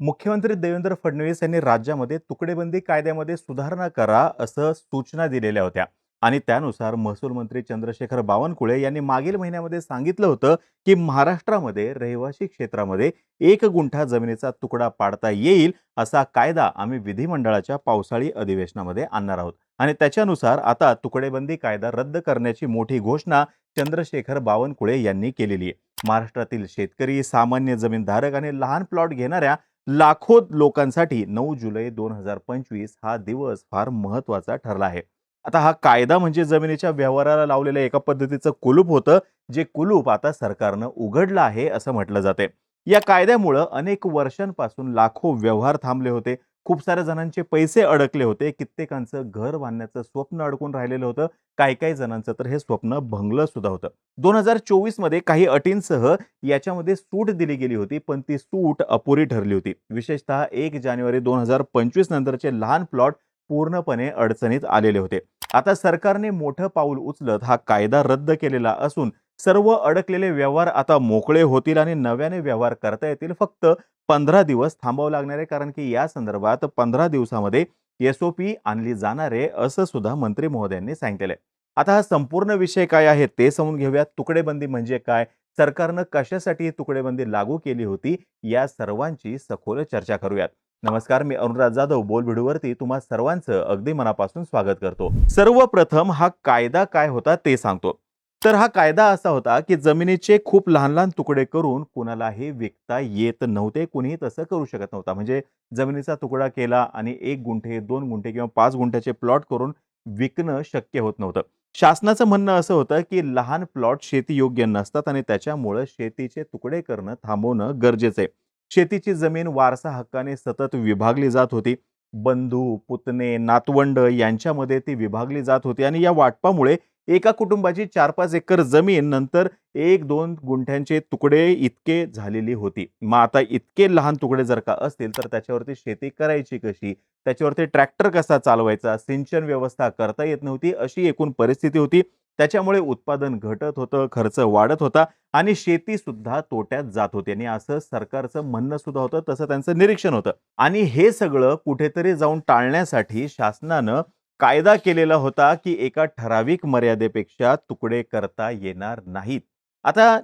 मुख्यमंत्री देवेंद्र फडणवीस यांनी राज्यामध्ये तुकडेबंदी कायद्यामध्ये सुधारणा करा असं सूचना दिलेल्या होत्या. आणि त्यानुसार महसूल मंत्री चंद्रशेखर बावनकुळे यांनी मागील महिन्यामध्ये सांगितलं होतं की महाराष्ट्रामध्ये रहिवासी क्षेत्रामध्ये एक गुंठा जमिनीचा तुकडा पाडता येईल असा कायदा आम्ही विधिमंडळाच्या पावसाळी अधिवेशनामध्ये आणणार आहोत. आणि त्याच्यानुसार आता तुकडेबंदी कायदा रद्द करण्याची मोठी घोषणा चंद्रशेखर बावनकुळे यांनी केलेली आहे. महाराष्ट्रातील शेतकरी सामान्य जमीनधारक आणि लहान प्लॉट घेणाऱ्या लाखो लोकांसाठी नऊ जुलै दोन हजार पंचवीस हा दिवस फार महत्त्वाचा ठरला आहे. आता हा कायदा म्हणजे जमिनीच्या व्यवहाराला लावलेलं एका पद्धतीचं कुलूप होतं जे कुलूप आता सरकारनं उघडलं आहे असं म्हटलं जाते या कायद्यामुळं अनेक वर्षांपासून लाखो व्यवहार थांबले होते. खूप साऱ्या जणांचे पैसे अडकले होते. कित्येकांचं घर बांधण्याचं स्वप्न अडकून राहिलेलं होतं. काही काही जणांचं तर हे स्वप्न भंगलं सुद्धा होतं. दोन हजार चोवीसमध्ये काही अटींसह याच्यामध्ये सूट दिली गेली होती पण ती सूट अपुरी ठरली होती. विशेषतः एक जानेवारी दोन हजार पंचवीस नंतरचे लहान प्लॉट पूर्णपणे अडचणीत आलेले होते. आता सरकारने मोठं पाऊल उचलत हा कायदा रद्द केलेला असून सर्व अडकलेले व्यवहार आता मोकळे होतील आणि नव्याने व्यवहार करता येतील. फक्त पंधरा दिवस थांबावं लागणार आहे कारण की या संदर्भात पंधरा दिवसामध्ये एस ओ पी आणली जाणार आहे असं सुद्धा मंत्री महोदयांनी सांगितलेलं आहे. आता हा संपूर्ण विषय काय आहे ते समजून घेऊयात. तुकडेबंदी म्हणजे काय? सरकारनं कशासाठी तुकडेबंदी लागू केली होती? या सर्वांची सखोल चर्चा करूयात. नमस्कार मी अनुराग जाधव बोल व्हिडिओवरती तुम्हा सर्वांचं अगदी मनापासून स्वागत करतो. सर्वप्रथम हा कायदा काय होता ते सांगतो. तर हा कायदा असा होता की जमिनीचे खूप लहान लहान तुकडे करून कुणालाही विकता येत नव्हते. कुणीही तसं करू शकत नव्हता. म्हणजे जमिनीचा तुकडा केला आणि एक गुंठे दोन गुंठे किंवा पाच गुंठ्याचे प्लॉट करून विकणं शक्य होत नव्हतं. शासनाचं म्हणणं असं होतं की लहान प्लॉट शेती योग्य नसतात आणि त्याच्यामुळं शेतीचे तुकडे करणं थांबवणं गरजेचं आहे. शेतीची जमीन वारसा हक्काने सतत विभागली जात होती. बंधू पुतणे नातवंड यांच्यामध्ये ती विभागली जात होती आणि या वाटपामुळे एका कुटुंबाची चार पाच एकर जमीन नंतर एक दोन गुंठ्यांचे तुकडे इतके झालेली होती. मग आता इतके लहान तुकडे जर का असतील तर त्याच्यावरती शेती करायची कशी? त्याच्यावरती ट्रॅक्टर कसा चालवायचा? सिंचन व्यवस्था करता येत नव्हती. अशी एकूण परिस्थिती होती. त्याच्यामुळे उत्पादन घटत होतं खर्च वाढत होता आणि शेती सुद्धा तोट्यात जात होती आणि असं सरकारचं म्हणणं सुद्धा होतं तसं त्यांचं निरीक्षण होतं. आणि हे सगळं कुठेतरी जाऊन टाळण्यासाठी शासनानं कायदा केलेला होता की एका ठराविक मर्यादेपेक्षा तुकडे करता येणार नाहीत. आता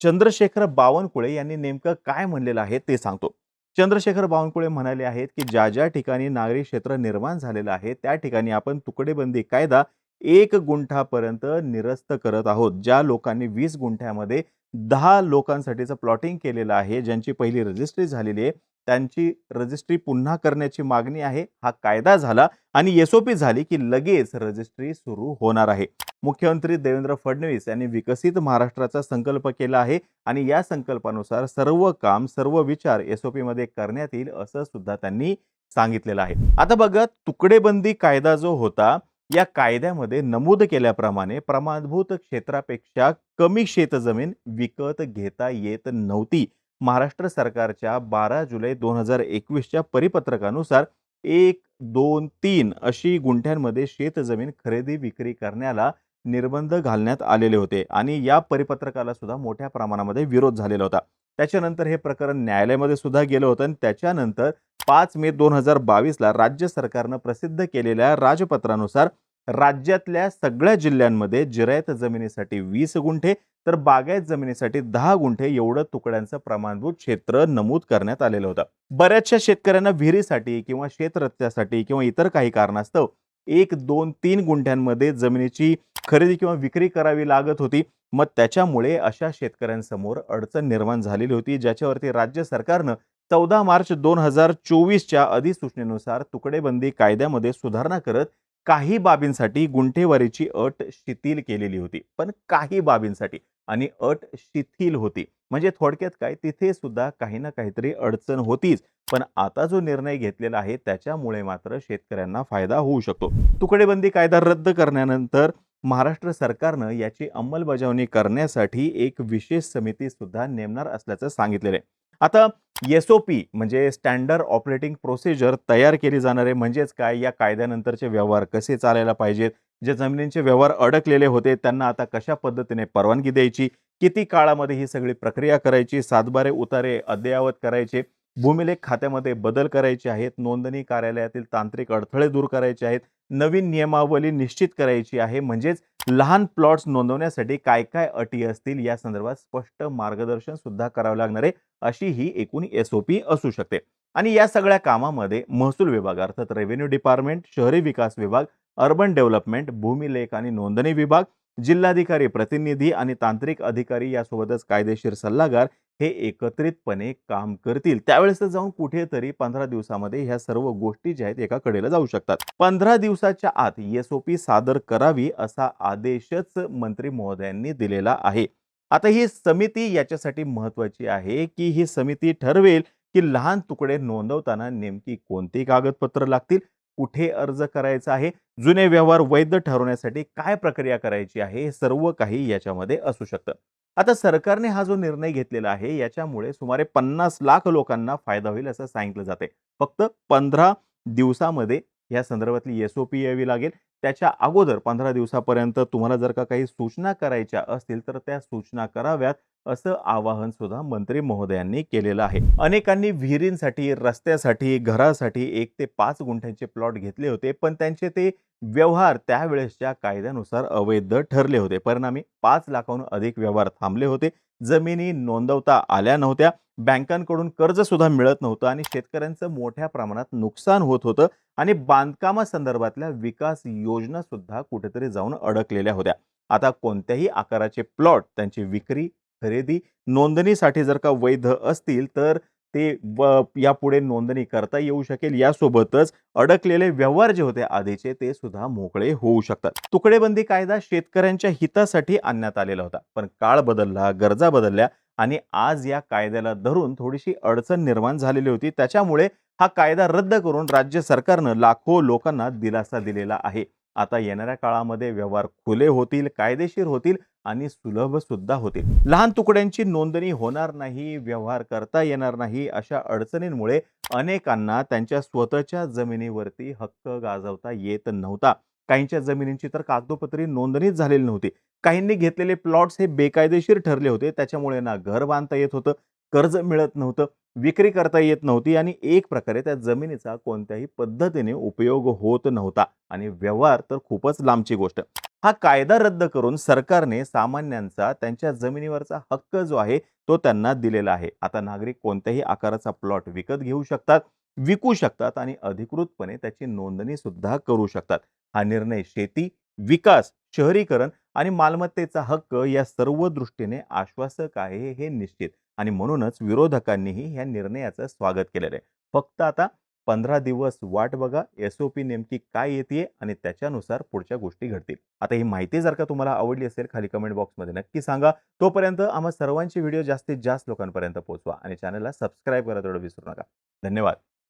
चंद्रशेखर बावनकुळे यांनी नेमकं काय म्हणलेलं आहे ते सांगतो. चंद्रशेखर बावनकुळे म्हणाले आहेत की ज्या ज्या ठिकाणी नागरी क्षेत्र निर्माण झालेलं आहे त्या ठिकाणी आपण तुकडेबंदी कायदा एक गुंठापर्यंत निरस्त करत आहोत. ज्या लोकांनी वीस गुंठ्यामध्ये दहा लोकांसाठीचं प्लॉटिंग केलेलं आहे ज्यांची पहिली रजिस्ट्री झालेली आहे त्यांची रजिस्ट्री पुन्हा करण्याची मागणी आहे. हा कायदा झाला आणि एसओपी झाली की लगेच रजिस्ट्री सुरू होणार आहे. मुख्यमंत्री देवेंद्र फडणवीस यांनी विकसित महाराष्ट्राचा संकल्प केला आहे आणि या संकल्पानुसार सर्व काम सर्व विचार एस ओ मध्ये करण्यात येईल असं सुद्धा त्यांनी सांगितलेलं आहे. आता बघा तुकडेबंदी कायदा जो होता या कायद्यामध्ये नमूद केल्याप्रमाणे प्रमाणभूत क्षेत्रापेक्षा कमी शेतजमीन विकत घेता येत नव्हती. महाराष्ट्र सरकारच्या बारा जुलै दोन हजार एकवीसच्या परिपत्रकानुसार एक दोन तीन अशी गुंठ्यांमध्ये शेतजमीन खरेदी विक्री करण्याला निर्बंध घालण्यात आलेले होते आणि या परिपत्रकाला सुद्धा मोठ्या प्रमाणामध्ये विरोध झालेला होता. त्याच्यानंतर हे प्रकरण न्यायालयामध्ये सुद्धा गेलं होतं आणि त्याच्यानंतर पाच मे दोन हजार बावीसला राज्य सरकारनं प्रसिद्ध केलेल्या राजपत्रानुसार राज्यातल्या सगळ्या जिल्ह्यांमध्ये जिरायत जमिनीसाठी वीस गुंठे तर बागायत जमिनीसाठी दहा गुंठे एवढं तुकड्यांचं प्रमाणभूत क्षेत्र नमूद करण्यात आलेलं होतं. बऱ्याचशा शेतकऱ्यांना विहिरीसाठी किंवा शेतरत्त्यासाठी किंवा इतर काही कारणास्तव एक दोन तीन गुंठ्यांमध्ये जमिनीची खरेदी किंवा विक्री करावी लागत होती. मग त्याच्यामुळे अशा शेतकऱ्यांसमोर अडचण निर्माण झालेली होती ज्याच्यावरती राज्य सरकारनं चौदा मार्च दोन हजार चोवीसच्या अधिसूचनेनुसार तुकडेबंदी कायद्यामध्ये सुधारणा करत काही बाबींसाठी गुंठेवारीची अट शिथिल केलेली होती. पण काही बाबींसाठी आणि अट शिथिल होती. म्हणजे थोडक्यात काय? तिथे सुद्धा काही ना काहीतरी अडचण होतीच. पण आता जो निर्णय घेतलेला आहे त्याच्यामुळे मात्र शेतकऱ्यांना फायदा होऊ शकतो. तुकडेबंदी कायदा रद्द करण्यानंतर महाराष्ट्र सरकारनं याची अंमलबजावणी करण्यासाठी एक विशेष समिती सुद्धा नेमणार असल्याचं सांगितलेलं आहे. आता एस ओ पी म्हणजे स्टँडर्ड ऑपरेटिंग प्रोसिजर तयार केली जाणार आहे. म्हणजेच काय? या कायद्यानंतरचे व्यवहार कसे चालायला पाहिजेत? जे जमिनींचे व्यवहार अडकलेले होते त्यांना आता कशा पद्धतीने परवानगी द्यायची? किती काळामध्ये ही सगळी प्रक्रिया करायची? सातबारे उतारे अद्ययावत करायचे? भूमिलेख खात्यामध्ये बदल करायचे आहेत नोंदणी कार्यालयातील तांत्रिक अडथळे दूर करायचे आहेत नवीन नियमावली निश्चित करायची आहे म्हणजेच लहान प्लॉट्स नोंदवण्यासाठी काय काय अटी असतील या संदर्भात स्पष्ट मार्गदर्शन सुद्धा करावं लागणार आहे अशी ही एकूण एस ओ पी असू शकते. आणि या सगळ्या कामामध्ये महसूल विभाग अर्थात रेव्हेन्यू डिपार्टमेंट शहरी विकास विभाग अर्बन डेव्हलपमेंट भूमिलेख आणि नोंदणी विभाग जिल्हाधिकारी प्रतिनिधी आणि तांत्रिक अधिकारी यासोबतच कायदेशीर सल्लागार हे एकत्रितपणे काम करतील. त्यावेळेस जाऊन कुठेतरी पंधरा दिवसामध्ये ह्या सर्व गोष्टी ज्या आहेत एका कडेला जाऊ शकतात. पंधरा दिवसाच्या आत एस ओ पी सादर करावी असा आदेशच मंत्री महोदयांनी दिलेला आहे. आता ही समिती याच्यासाठी महत्वाची आहे की ही समिती ठरवेल की लहान तुकडे नोंदवताना नेमकी कोणती कागदपत्र लागतील? कुठे अर्ज करायचा आहे? जुने व्यवहार वैध ठरवण्यासाठी काय प्रक्रिया करायची आहे? हे सर्व काही याच्यामध्ये असू शकतं. आता सरकारने हा जो निर्णय घेतलेला आहे याच्यामुळे सुमारे पन्नास लाख लोकांना फायदा होईल असं सांगितलं जाते फक्त पंधरा दिवसामध्ये या संदर्भातली एस ओ पी यावी लागेल. त्याच्या अगोदर पंधरा दिवसापर्यंत तुम्हाला जर का काही सूचना करायच्या असतील तर त्या सूचना कराव्यात. असं आवाहन सुद्धा मंत्री महोदयांनी केलेलं आहे. अनेकांनी विहिरींसाठी रस्त्यासाठी घरासाठी एक ते पाच गुंठ्यांचे प्लॉट घेतले होते पण त्यांचे ते व्यवहार त्यावेळेसच्या कायद्यानुसार अवैध ठरले होते. परिणामी पाच लाखाहून अधिक व्यवहार थांबले होते. जमिनी नोंदवता आल्या नव्हत्या. बँकांकडून कर्ज सुद्धा मिळत नव्हतं आणि शेतकऱ्यांचं मोठ्या प्रमाणात नुकसान होत होतं आणि बांधकामासंदर्भातल्या विकास योजना सुद्धा कुठेतरी जाऊन अडकलेल्या होत्या. आता कोणत्याही आकाराचे प्लॉट त्यांची विक्री खरेदी नोंदणीसाठी जर का वैध असतील तर ते व यापुढे नोंदणी करता येऊ शकेल. यासोबतच अडकलेले व्यवहार जे होते आधीचे ते सुद्धा मोकळे होऊ शकतात. तुकडेबंदी कायदा शेतकऱ्यांच्या हितासाठी आणण्यात आलेला होता. पण काळ बदलला गरजा बदलल्या आणि आज या कायद्याला धरून थोडीशी अडचण निर्माण झालेली होती. त्याच्यामुळे हा कायदा रद्द करून राज्य सरकारनं लाखो लोकांना दिलासा दिलेला आहे. आता येणाऱ्या काळामध्ये व्यवहार खुले होतील कायदेशीर होतील आणि सुलभ सुद्धा होतील. लहान तुकड्यांची नोंदणी होणार नाही व्यवहार करता येणार नाही अशा अडचणींमुळे अनेकांना त्यांच्या स्वतःच्या जमिनीवरती हक्क गाजवता येत नव्हता. काहींच्या जमिनींची तर कागदोपत्री नोंदणीच झालेली नव्हती. काहींनी घेतलेले प्लॉट्स हे बेकायदेशीर ठरले होते. त्याच्यामुळे ना घर बांधता येत होतं. कर्ज मिळत नव्हतं विक्री करता येत नव्हती आणि एक प्रकारे त्या जमिनीचा कोणत्याही पद्धतीने उपयोग होत नव्हता. आणि व्यवहार तर खूपच लांबची गोष्ट. हा कायदा रद्द करून सरकारने सामान्यांचा त्यांच्या जमिनीवरचा हक्क जो आहे तो त्यांना दिलेला आहे. आता नागरिक कोणत्याही आकाराचा प्लॉट विकत घेऊ शकतात विकू शकतात आणि अधिकृतपणे त्याची नोंदणी सुद्धा करू शकतात. हा निर्णय शेती विकास शहरीकरण आणि मालमत्तेचा हक्क या सर्व दृष्टीने आश्वासक आहे हे निश्चित. आणि म्हणूनच विरोधकांनीही या निर्णयाचं स्वागत केलेलं आहे. फक्त आता पंधरा दिवस वाट बघा एस ओ पी नेमकी काय येते आणि त्याच्यानुसार पुढच्या गोष्टी घडतील. आता ही माहिती जर का तुम्हाला आवडली असेल खाली कमेंट बॉक्समध्ये नक्की सांगा. तोपर्यंत आम्हा सर्वांचे व्हिडिओ जास्तीत जास्त लोकांपर्यंत पोहोचवा आणि चॅनलला सबस्क्राईब करा तेवढं विसरू नका. धन्यवाद.